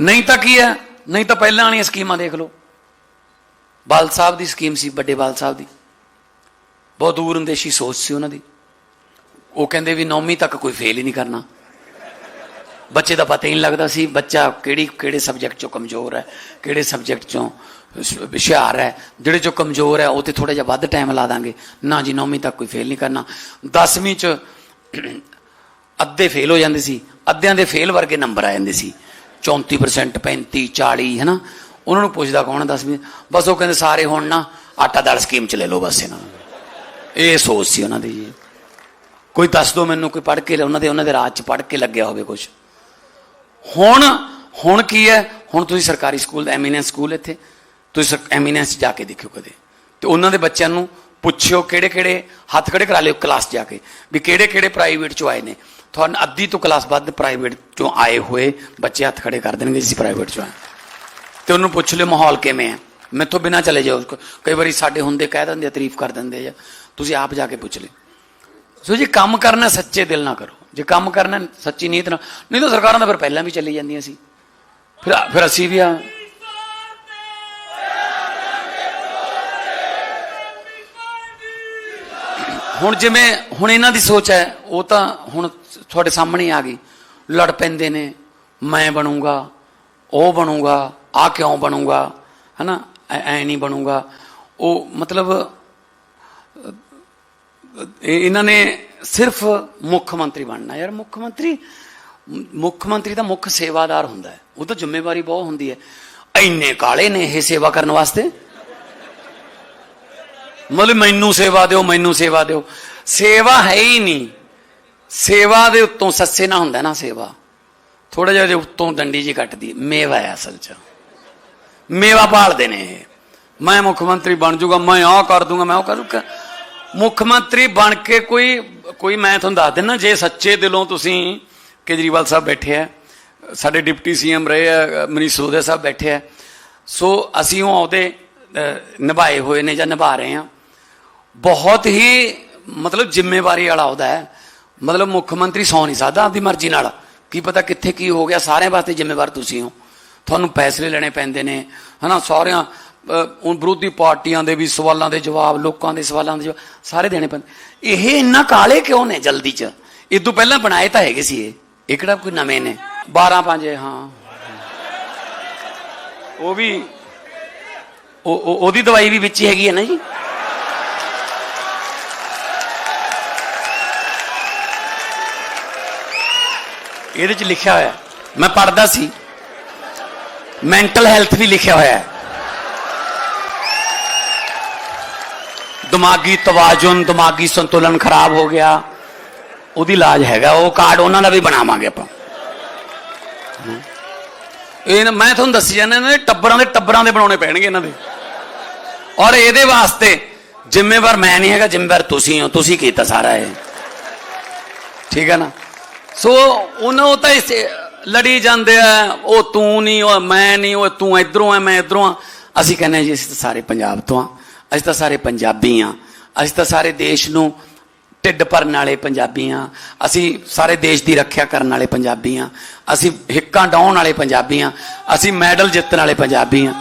ਨਹੀਂ ਤਾਂ ਕੀ ਹੈ? ਨਹੀਂ ਤਾਂ ਪਹਿਲਾਂ ਵਾਲੀਆਂ ਸਕੀਮਾਂ ਦੇਖ ਲਓ। ਬਾਲ ਸਾਹਿਬ ਦੀ ਸਕੀਮ ਸੀ, ਵੱਡੇ ਬਾਲ ਸਾਹਿਬ ਦੀ। ਬਹੁਤ ਦੂਰ ਅੰਦੇਸ਼ੀ ਸੋਚ ਸੀ ਉਹਨਾਂ ਦੀ। ਉਹ ਕਹਿੰਦੇ ਵੀ 9ਵੀਂ ਤੱਕ ਕੋਈ ਫੇਲ ਹੀ ਨਹੀਂ ਕਰਨਾ। ਬੱਚੇ ਦਾ ਪਤਾ ਹੀ ਨਹੀਂ ਲੱਗਦਾ ਸੀ, ਬੱਚਾ ਕਿਹੜੀ, ਕਿਹੜੇ ਸਬਜੈਕਟ ਚੋਂ ਕਮਜ਼ੋਰ ਹੈ, ਕਿਹੜੇ ਸਬਜੈਕਟ ਚੋਂ ਹੁਸ਼ਿਆਰ ਹੈ, ਜਿਹੜੇ ਚੋਂ ਕਮਜ਼ੋਰ ਹੈ, ਉਹ ਤੇ ਥੋੜਾ ਜਿਹਾ ਵੱਧ ਟਾਈਮ ਲਾ ਦਾਂਗੇ। ਨਾ ਜੀ 9ਵੀਂ ਤੱਕ ਕੋਈ ਫੇਲ ਨਹੀਂ ਕਰਨਾ। 10ਵੀਂ ਚ ਅੱਧੇ ਫੇਲ ਹੋ ਜਾਂਦੇ ਸੀ, ਅੱਧਿਆਂ ਦੇ ਫੇਲ ਵਰਗੇ ਨੰਬਰ ਆ ਜਾਂਦੇ ਸੀ। 34% 35 40 ਹੈਨਾ? ਉਹਨਾਂ ਨੂੰ ਪੁੱਛਦਾ ਕੌਣ ਦੱਸ ਵੀ ਬਸ ਉਹ ਕਹਿੰਦੇ, ਸਾਰੇ ਹੁਣ ਨਾ ਆਟਾ ਦਾਲ ਸਕੀਮ ਚ ਲੈ ਲਓ ਬਸ ਇਹਨਾਂ ਨੂੰ। ਇਹ ਸੋਚ ਸੀ ਉਹਨਾਂ ਦੀ ਜੀ। ਕੋਈ ਦੱਸ ਦੋ ਮੈਨੂੰ, ਕੋਈ ਪੜ੍ਹ ਕੇ ਉਹਨਾਂ ਦੇ ਉਹਨਾਂ ਦੇ ਰਾਜ ਚ ਪੜ੍ਹ ਕੇ ਲੱਗਿਆ ਹੋਵੇ ਕੁਝ ਹੁਣ ਹੁਣ ਕੀ ਹੈ? ਹੁਣ ਤੁਸੀਂ ਸਰਕਾਰੀ ਸਕੂਲ ਐਮੀਨੈਂਸ ਸਕੂਲ ਇੱਥੇ, ਤੁਸੀਂ ਐਮੀਨੈਂਸ ਜਾ ਕੇ ਦੇਖਿਓ ਕਦੇ। ਤੇ ਉਹਨਾਂ ਦੇ ਬੱਚਿਆਂ ਨੂੰ ਪੁੱਛਿਓ ਕਿਹੜੇ ਕਿਹੜੇ ਹੱਥ ਖੜੇ ਕਰਾ ਲਿਓ ਕਲਾਸ ਜਾ ਕੇ, ਵੀ ਕਿਹੜੇ ਕਿਹੜੇ ਪ੍ਰਾਈਵੇਟ ਚੋਂ ਆਏ ਨੇ। ਤੁਹਾਨੂੰ ਅੱਧੀ ਤੋਂ ਕਲਾਸ ਵੱਧ ਪ੍ਰਾਈਵੇਟ ਚੋਂ ਆਏ ਹੋਏ ਬੱਚੇ ਹੱਥ ਖੜੇ ਕਰ ਦੇਣਗੇ ਜਿਸ ਪ੍ਰਾਈਵੇਟ ਚੋਂ ਆਏ। ਤੇ ਉਹਨੂੰ ਪੁੱਛ ਲਿਓ ਮਾਹੌਲ ਕਿਵੇਂ ਹੈ। ਮੈਥੋਂ ਬਿਨਾ ਚਲੇ ਜਾਓ। ਕਈ ਵਾਰੀ ਸਾਡੇ ਹੁੰਦੇ ਕਹਿ ਦਿੰਦੇ ਆ, ਤਾਰੀਫ ਕਰ ਦਿੰਦੇ ਆ। ਤੁਸੀਂ ਆਪ ਜਾ ਕੇ ਪੁੱਛ ਲਿਓ। ਸੋ ਜੇ ਕੰਮ ਕਰਨਾ ਸੱਚੇ ਦਿਲ ਨਾਲ ਕਰੋ। ਜੇ ਕੰਮ ਕਰਨਾ ਸੱਚੀ ਨੀਅਤ ਨਾਲ ਨਹੀਂ ਤਾਂ ਸਰਕਾਰਾਂ ਦਾ ਫਿਰ ਪਹਿਲਾਂ ਵੀ ਚੱਲੀ ਜਾਂਦੀਆਂ ਸੀ। ਫਿਰ ਫਿਰ ਅਸੀਂ ਵੀ ਆ ਹੁਣ ਜਿਵੇਂ ਹੁਣ ਇਹਨਾਂ ਦੀ ਸੋਚ ਹੈ, ਉਹ ਤਾਂ ਹੁਣ ਤੁਹਾਡੇ ਸਾਹਮਣੇ ਆ ਗਈ। ਲੜ ਪੈਂਦੇ ਨੇ, ਮੈਂ ਬਣੂੰਗਾ, ਉਹ ਬਣੂੰਗਾ, ਆ ਕਿਉਂ ਬਣੂੰਗਾ, ਹਨਾ? ਐ ਐ ਨਹੀਂ ਬਣੂੰਗਾ। ਉਹ ਮਤਲਬ ਇਹਨਾਂ ਨੇ ਸਿਰਫ ਮੁੱਖ ਮੰਤਰੀ ਬਣਨਾ। ਯਾਰ ਮੁੱਖ ਮੰਤਰੀ ਮੁੱਖ ਮੰਤਰੀ ਦਾ ਮੁੱਖ ਸੇਵਾਦਾਰ ਹੁੰਦਾ ਹੈ। ਉਹ ਤਾਂ ਜ਼ਿੰਮੇਵਾਰੀ ਬਹੁਤ ਹੁੰਦੀ ਹੈ। ਇੰਨੇ ਕਾਲੇ ਨੇ ਇਹ ਸੇਵਾ ਕਰਨ ਵਾਸਤੇ। ਮਤਲਬ ਮੈਨੂੰ ਸੇਵਾ ਦਿਓ, ਮੈਨੂੰ ਸੇਵਾ ਦਿਓ। ਸੇਵਾ ਹੈ ਹੀ ਨਹੀਂ। ਸੇਵਾ ਦੇ ਉੱਤੋਂ ਸੱਸੇ ਨਾ ਹੁੰਦਾ ਨਾ ਸੇਵਾ। ਥੋੜਾ ਜਿਹਾ ਦੇ ਉੱਤੋਂ ਡੰਡੀ ਜੀ ਕੱਟਦੀ ਮੇਵਾ ਹੈ ਅਸਲ 'ਚ। ਮੇਵਾ ਪਾਲਦੇ ਨੇ ਇਹ। ਮੈਂ ਮੁੱਖ ਮੰਤਰੀ ਬਣ ਜਾਊਗਾ, ਮੈਂ ਆਹ ਕਰ ਦੂੰਗਾ, ਮੈਂ ਉਹ ਕਰੂੰਗਾ ਮੁੱਖ ਮੰਤਰੀ ਬਣ ਕੇ ਕੋਈ ਕੋਈ ਮੈਂ ਤੁਹਾਨੂੰ ਦੱਸ ਦਿੰਦਾ, ਜੇ ਸੱਚੇ ਦਿਲੋਂ ਤੁਸੀਂ ਕੇਜਰੀਵਾਲ ਸਾਹਿਬ ਬੈਠੇ ਆ, ਸਾਡੇ ਡਿਪਟੀ ਸੀਐਮ ਰਹੇ ਆ, ਮਨੀਸ਼ ਸਿਸੋਦੀਆ ਸਾਹਿਬ ਬੈਠੇ ਆ, ਸੋ ਅਸੀਂ ਉਹ ਆਉਦੇ ਨਿਭਾਏ ਹੋਏ ਨੇ ਜਾਂ ਨਿਭਾ ਰਹੇ ਆ। ਬਹੁਤ ਹੀ ਮਤਲਬ ਜ਼ਿੰਮੇਵਾਰੀ ਵਾਲਾ ਉਹਦਾ ਹੈ। ਮਤਲਬ ਮੁੱਖ ਮੰਤਰੀ ਸੌ ਨਹੀਂ ਸਕਦਾ ਆਪਦੀ ਮਰਜ਼ੀ ਨਾਲ। ਕੀ ਪਤਾ ਕਿੱਥੇ ਕੀ ਹੋ ਗਿਆ ਸਾਰਿਆਂ ਵਾਸਤੇ ਜ਼ਿੰਮੇਵਾਰ ਤੁਸੀਂ ਹੋ। ਤੁਹਾਨੂੰ ਫੈਸਲੇ ਲੈਣੇ ਪੈਂਦੇ ਨੇ ਹਨਾ? ਸਾਰਿਆਂ ਅਹ, ਵਿਰੋਧੀ ਪਾਰਟੀਆਂ ਦੇ ਵੀ ਸਵਾਲਾਂ ਦੇ ਜਵਾਬ ਲੋਕਾਂ ਦੇ ਸਵਾਲਾਂ ਦੇ ਜਵਾਬ ਸਾਰੇ ਦੇਣੇ ਪੈਂਦੇ। ਇਹ ਇੰਨਾ ਕਾਲੇ ਕਿਉਂ ਨੇ ਜਲਦੀ ਚ? ਇਹ ਤੋਂ ਪਹਿਲਾਂ ਬਣਾਏ ਤਾਂ ਹੈਗੇ ਸੀ ਇਹ। ਇਹ ਕਿਹੜਾ ਕੋਈ ਨਵੇਂ ਨੇ? 12 5 ਹਾਂ। ਉਹ ਵੀ ਉਹ- ਉਹਦੀ ਦਵਾਈ ਵੀ ਵਿੱਚ ਹੀ ਹੈਗੀ ਹੈ ਨਾ ਜੀ? ਇਹਦੇ ਚ ਲਿਖਿਆ ਹੋਇਆ ਮੈਂ ਪੜਦਾ ਸੀ। ਮੈਂਟਲ ਹੈਲਥ ਵੀ ਲਿਖਿਆ ਹੋਇਆ ਹੈ। ਦਿਮਾਗੀ ਤਵਾਜ਼ੁਨ, ਦਿਮਾਗੀ ਸੰਤੁਲਨ ਖਰਾਬ ਹੋ ਗਿਆ। ਉਹਦੀ ਇਲਾਜ ਹੈਗਾ। ਉਹ ਕਾਰਡ ਉਹਨਾਂ ਦਾ ਵੀ ਬਣਾਵਾਂਗੇ ਆਪਾਂ। ਇਹ ਮੈਂ ਤੁਹਾਨੂੰ ਦੱਸੀ ਜਾਂਦਾ ਇਹਨਾਂ ਦੇ ਟੱਬਰਾਂ ਦੇ ਟੱਬਰਾਂ ਦੇ ਬਣਾਉਣੇ ਪੈਣਗੇ ਇਹਨਾਂ ਦੇ। ਔਰ ਇਹਦੇ ਵਾਸਤੇ ਜ਼ਿੰਮੇਵਾਰ ਮੈਂ ਨਹੀਂ ਹੈਗਾ। ਜ਼ਿੰਮੇਵਾਰ ਤੁਸੀਂ ਹੋ। ਤੁਸੀਂ ਕੀਤਾ ਸਾਰਾ ਇਹ। ਠੀਕ ਹੈ ਨਾ? ਸੋ ਉਹਨਾਂ ਤਾਂ ਇਸ ਲੜੀ ਜਾਂਦੇ ਆ, ਉਹ ਤੂੰ ਨਹੀਂ, ਉਹ ਮੈਂ ਨਹੀਂ, ਉਹ ਤੂੰ ਇਧਰੋਂ ਆ, ਮੈਂ ਇਧਰੋਂ ਆ। ਅਸੀਂ ਕਹਿੰਦੇ ਹਾਂ ਜੀ, ਅਸੀਂ ਤਾਂ ਸਾਰੇ ਪੰਜਾਬ ਤੋਂ ਆ। ਅਸੀਂ ਤਾਂ ਸਾਰੇ ਪੰਜਾਬੀ ਆ। ਅਸੀਂ ਤਾਂ ਸਾਰੇ ਦੇਸ਼ ਨੂੰ ਢਿੱਡ ਭਰਨ ਵਾਲੇ ਪੰਜਾਬੀ ਆ। ਅਸੀਂ ਸਾਰੇ ਦੇਸ਼ ਦੀ ਰੱਖਿਆ ਕਰਨ ਵਾਲੇ ਪੰਜਾਬੀ ਆ। ਅਸੀਂ ਹਿੱਕਾਂ ਡਾਉਣ ਵਾਲੇ ਪੰਜਾਬੀ ਆ। ਅਸੀਂ ਮੈਡਲ ਜਿੱਤਣ ਵਾਲੇ ਪੰਜਾਬੀ ਆ।